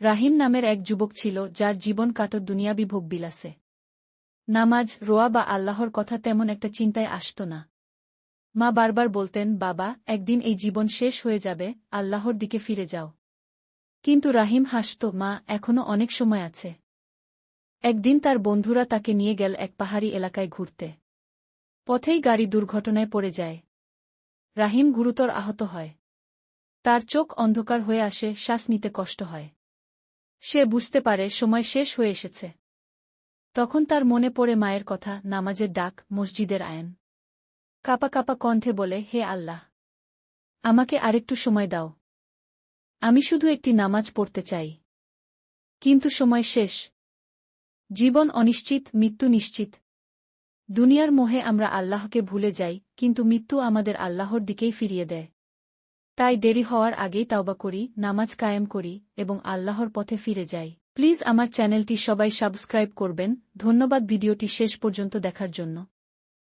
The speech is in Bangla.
রাহিম নামের এক যুবক ছিল যার জীবন কাটত দুনিয়াবি ভোগ বিলাসে। নামাজ, রোয়া বা আল্লাহর কথা তেমন একটা চিন্তায় আসত না। মা বারবার বলতেন, বাবা, একদিন এই জীবন শেষ হয়ে যাবে, আল্লাহর দিকে ফিরে যাও। কিন্তু রাহিম হাসত, মা, এখনও অনেক সময় আছে। একদিন তার বন্ধুরা তাকে নিয়ে গেল এক পাহাড়ি এলাকায় ঘুরতে। পথেই গাড়ি দুর্ঘটনায় পড়ে যায়। রাহিম গুরুতর আহত হয়। তার চোখ অন্ধকার হয়ে আসে, শ্বাস নিতে কষ্ট হয়। সে বুঝতে পারে সময় শেষ হয়ে এসেছে। তখন তার মনে পড়ে মায়ের কথা, নামাজের ডাক, মসজিদের আয়ন। কাপা কাপা কণ্ঠে বলে, হে আল্লাহ, আমাকে আরেকটু সময় দাও। আমি শুধু একটি নামাজ পড়তে চাই। কিন্তু সময় শেষ। জীবন অনিশ্চিত, মৃত্যু নিশ্চিত। দুনিয়ার মোহে আমরা আল্লাহকে ভুলে যাই, কিন্তু মৃত্যু আমাদের আল্লাহর দিকেই ফিরিয়ে দেয়। তাই দেরি হওয়ার আগেই তাওবা করি, নামাজ কায়েম করি এবং আল্লাহর পথে ফিরে যাই। প্লিজ আমার চ্যানেলটি সবাই সাবস্ক্রাইব করবেন। ধন্যবাদ ভিডিওটি শেষ পর্যন্ত দেখার জন্য।